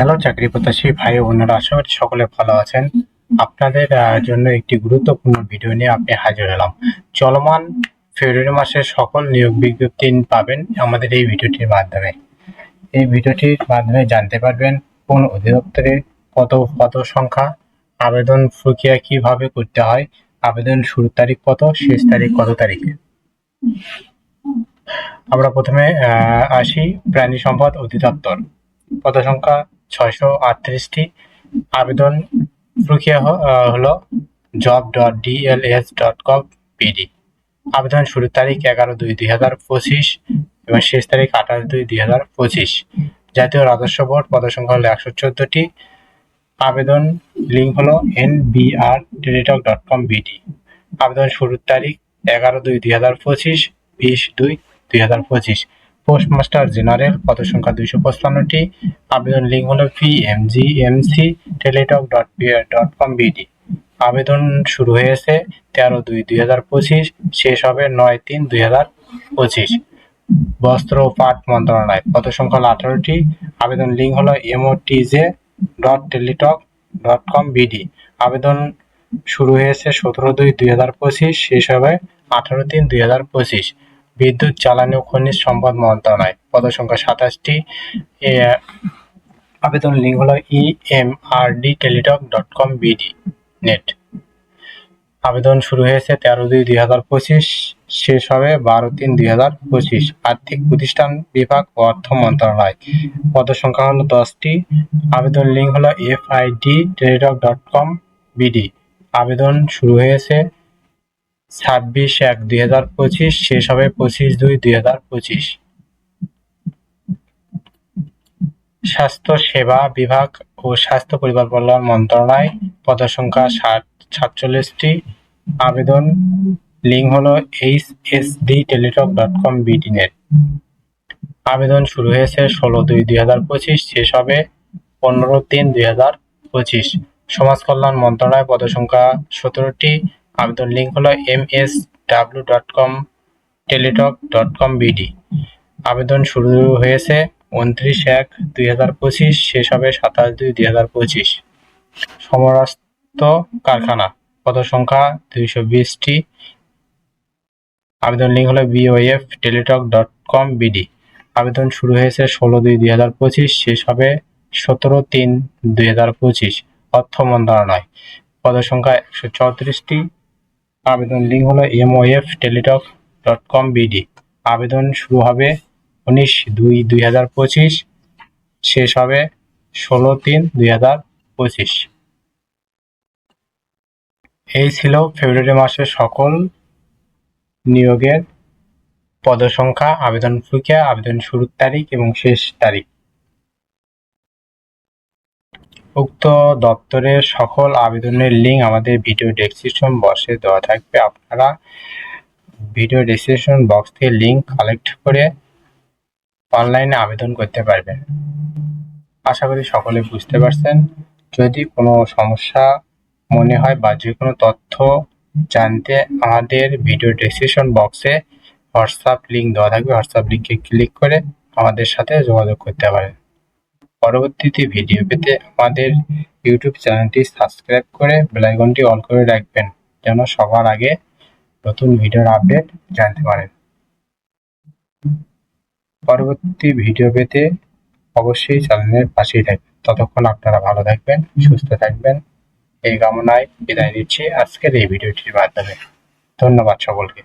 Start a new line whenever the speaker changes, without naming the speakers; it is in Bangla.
হ্যালো, চাকরি প্রত্যাশী ভাই বোনেরা, আশা করি সকলে ভালো আছেন। আপনাদের জন্য একটি গুরুত্বপূর্ণ ভিডিও নিয়ে আপনি হাজির হলাম। চলমান ফেব্রুয়ারি মাসের সকল নিয়োগ বিজ্ঞপ্তি পাবেন আমাদের এই ভিডিওটির মাধ্যমে। এই ভিডিওটির মাধ্যমে জানতে পারবেন কোন অধিদপ্তরে কত কত সংখ্যা, আবেদন প্রক্রিয়া কীভাবে করতে হয়, আবেদন শুরুর তারিখ কত, শেষ তারিখ কত তারিখে। আমরা প্রথমে আসি প্রাণী সম্পদ অধিদপ্তর। পদ সংখ্যা ছয়শো আটত্রিশটি আবেদন প্রক্রিয়া হলো job dot DLS dot com PD আবেদন শুরুর তারিখ এগারো দুই দুই হাজার পঁচিশ এবং শেষ তারিখ আঠাশ দুই দুই হাজার পঁচিশ। জাতীয় রাজস্ব বোর্ড পদসংখ্যা হলো একশো চোদ্দটি। আবেদন লিঙ্ক হলো N BR Teletalk dot com BD আবেদন শুরুর তারিখ এগারো দুই দুই হাজার পঁচিশ, বিশ দুই দুই হাজার পঁচিশ। পোস্টমাস্টার জেনারেল পদ সংখ্যা দুইশো পঁচপান্নটি, আবেদন লিঙ্ক হলো P M G M C Teletalk dot dot com BD আবেদন শুরু হয়েছে তেরো দুই দুই হাজার পঁচিশ, শেষ হবে নয় তিন দুই হাজার পঁচিশ। বস্ত্র ও পাট মন্ত্রণালয় পদ সংখ্যা আঠারোটি, আবেদন লিঙ্ক হলো MOTJ dot Teletalk dot com BD আবেদন শুরু হয়েছে সতেরো দুই দুই হাজার পঁচিশ, শেষ হবে আঠারো তিন দুই হাজার পঁচিশ। বিদ্যুৎ জ্বালানি ও খনিজ সম্পদ মন্ত্রণালয়। পদ সংখ্যা সাতাশটি আবেদন লিঙ্ক হলো E M R D Teletalk dot com BD net আবেদন শুরু হয়েছে তেরো দুই দুই হাজার পঁচিশ, শেষ হবে বারো তিন দুই হাজার পঁচিশ। আর্থিক প্রতিষ্ঠান বিভাগ ও অর্থ মন্ত্রণালয়। পদ সংখ্যা হলো দশটি। আবেদন লিঙ্ক হলো F I D Teletalk dot com BD আবেদন শুরু হয়েছে ছাব্বিশ এক দুই হাজার পঁচিশ, শেষ হবে পঁচিশ দুই দুই হাজার পঁচিশ। স্বাস্থ্য সেবা বিভাগ ও স্বাস্থ্য পরিবার কল্যাণ মন্ত্রণালয় পদ সংখ্যা ষাট, সাতচল্লিশটি। আবেদন, লিঙ্ক হলো H S D Teletalk dot com BD net আবেদন শুরু হয়েছে ষোলো দুই দুই হাজার পঁচিশ, শেষ হবে পনেরো তিন দুই হাজার পঁচিশ। সমাজ কল্যাণ মন্ত্রণালয় পদ সংখ্যা সতেরোটি। আবেদন লিঙ্ক হলো M S W dot com Teletalk dot com BD আবেদন শুরু হয়েছে উনত্রিশ এক দুই হাজার পঁচিশ, শেষ হবে সাতাশ দুই দুই হাজার পঁচিশ। সমরাস্ত কারখানা পদ সংখ্যা দুইশো বিশটি। আবেদন লিঙ্ক হলো BOF Teletalk dot com BD আবেদন শুরু হয়েছে ষোলো দুই দুই হাজার পঁচিশ, শেষ হবে সতেরো তিন দুই হাজার পঁচিশ। অর্থ মন্ত্রণালয় পদ সংখ্যা একশো চৌত্রিশটি। আবেদন লিঙ্ক হলো MOF Teletalk dot com BD আবেদন শুরু হবে উনিশ দুই দুই হাজার পঁচিশ, শেষ হবে ষোলো তিন দুই হাজার পঁচিশ। এই ছিল ফেব্রুয়ারি মাসের সকল নিয়োগের পদসংখ্যা, আবেদন প্রক্রিয়া, আবেদন শুরুর তারিখ এবং শেষ তারিখ। উক্ত দপ্তরের সকল আবেদনের লিঙ্ক আমাদের ভিডিও ডেসক্রিপশন বক্সে দেওয়া থাকবে। আপনারা ভিডিও ডেসক্রিপশন বক্স থেকে লিঙ্ক কালেক্ট করে অনলাইনে আবেদন করতে পারবেন। আশা করি সকলে বুঝতে পারছেন। যদি কোনো সমস্যা মনে হয় বা যে কোনো তথ্য জানতে আমাদের ভিডিও ডেসক্রিপশন বক্সে হোয়াটসঅ্যাপ লিঙ্ক দেওয়া থাকবে। হোয়াটসঅ্যাপ লিঙ্কে ক্লিক করে আমাদের সাথে যোগাযোগ করতে পারেন। পরবর্তীতে ভিডিও পেতে আমাদের ইউটিউব চ্যানেলটি সাবস্ক্রাইব করে বেলাইকনটি অন করে রাখবেন, যেন সবার আগে নতুন ভিডিওর আপডেট জানতে পারেন। পরবর্তী ভিডিও পেতে অবশ্যই চ্যানেলের পাশেই থাকবেন ততক্ষণ আপনারা ভালো থাকবেন, সুস্থ থাকবেন। এই কামনায় বিদায় নিচ্ছি আজকের এই ভিডিওটির মাধ্যমে। ধন্যবাদ সকলকে।